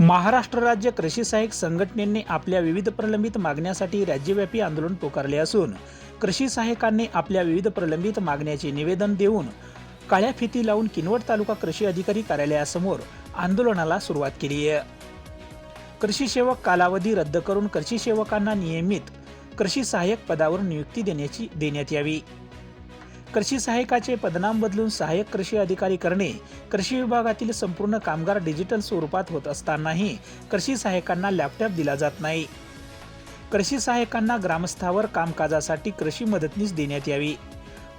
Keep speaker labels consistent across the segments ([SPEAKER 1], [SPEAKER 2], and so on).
[SPEAKER 1] महाराष्ट्र राज्य कृषी सहाय्यक संघटनेने आपल्या विविध प्रलंबित मागण्यासाठी राज्यव्यापी आंदोलन पुकारले असून कृषी सहाय्यकांनी आपल्या विविध प्रलंबित मागण्याचे निवेदन देऊन काळ्या फिती लावून किनवट तालुका कृषी अधिकारी कार्यालयासमोर आंदोलनाला सुरुवात केली आहे. कृषी सेवक कालावधी रद्द करून कृषी सेवकांना नियमित कृषी सहाय्यक पदावर नियुक्ती देण्याची देण्यात यावी. कृषी सहाय्यकाचे पदनाम बदलून सहाय्यक कृषी अधिकारी करणे कृषी विभागातील संपूर्ण कामगार डिजिटल स्वरूपात होत असतानाही कृषी सहाय्यकांना लॅपटॉप दिला जात नाही. कृषी सहाय्यकांना ग्रामस्थावर कामकाजासाठी कृषी मदतनीस देण्यात यावी.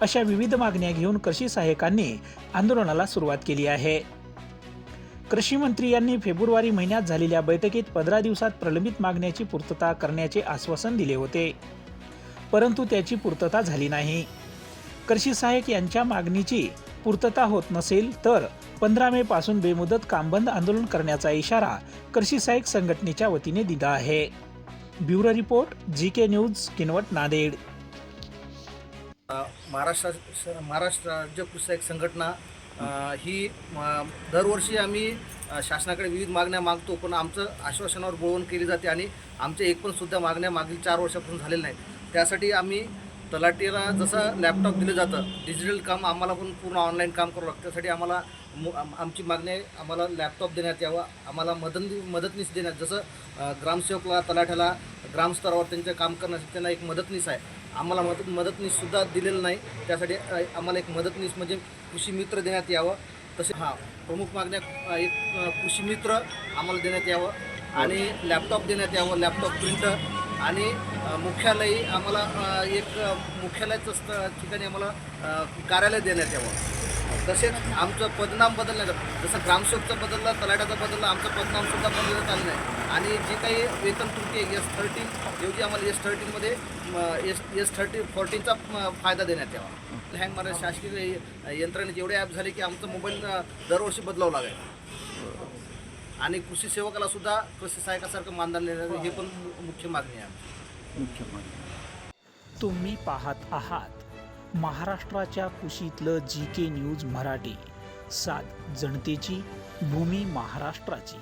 [SPEAKER 1] अशा विविध मागण्या घेऊन कृषी सहाय्यकांनी आंदोलनाला सुरुवात केली आहे. कृषी मंत्री यांनी फेब्रुवारी महिन्यात झालेल्या बैठकीत पंधरा दिवसात प्रलंबित मागण्याची पूर्तता करण्याचे आश्वासन दिले होते. परंतु त्याची पूर्तता झाली नाही. कृषी सहाय्यक यांच्या मागणीची पूर्तता होत नसेल तर पंधरा मे पासून बेमुदत कामबंद आंदोलन करण्याचा इशारा कृषी सहाय्यक संघटनेच्या वतीने दिला आहे. Bureau report G K news Kinwat Nanded.
[SPEAKER 2] Maharashtra Maharashtra राज्य कृषी सहाय्यक संघटना ही दरवर्षी आम्ही शासनाकडे विविध मागण्या मागतो पण आमचं आश्वासनावर बोलवण केली जाते आणि आमच्या एक पण सुद्धा मागण्या मागील चार वर्षापासून झालेल्या नाहीत. त्यासाठी आम्ही तलाठीला जसं लॅपटॉप दिलं जातं डिजिटल काम आम्हाला पण पूर्ण ऑनलाईन काम करावं लागतं. त्यासाठी आम्हाला मु- आमची मागणी आहे आम्हाला लॅपटॉप देण्यात यावा आम्हाला मदन मदतनीस देण्यात जसं ग्रामसेवकला तलाठ्याला ग्रामस्तरावर त्यांचं काम करण्यासाठी त्यांना एक मदतनीस आहे. आम्हाला मदत मदतनीससुद्धा दिलेलं नाही. त्यासाठी आम्हाला एक मदतनीस म्हणजे कृषी मित्र देण्यात यावं. तसे हां प्रमुख मागण्या एक कृषी मित्र आम्हाला देण्यात यावं. आणि लॅपटॉप देण्यात यावं लॅपटॉप प्रिंटर आणि मुख्यालय मुख्यालयी आम्हाला एक मुख्यालयाचं स्थ ठिकाणी आम्हाला कार्यालय देण्यात यावं. तसेच आमचं पदनाम बदलण्याचं जसं ग्रामसेवकचं बदललं तलाट्याचं बदललं आमचं पदनामसुद्धा बदलण्यात आलं नाही. आणि जे काही वेतन त्रुटी आहे एस थर्टीन ऐवजी आम्हाला एस थर्टीनमध्ये एस एस थर्टी फोर्टीनचा फायदा देण्यात यावा. हँग मारा शासकीय यंत्रणेत एवढे ॲप झाले की आमचं मोबाईल दरवर्षी बदलावं लागेल आणि कृषी सेवकाला सुद्धा कृषी सहायकासारखं मानधन देण्याचं हे पण मुख्य मागणी आहे
[SPEAKER 1] तुम्ही पाहत आहात महाराष्ट्राच्या कुशीतलं जी के न्यूज मराठी. सात जनतेची भूमी महाराष्ट्राची.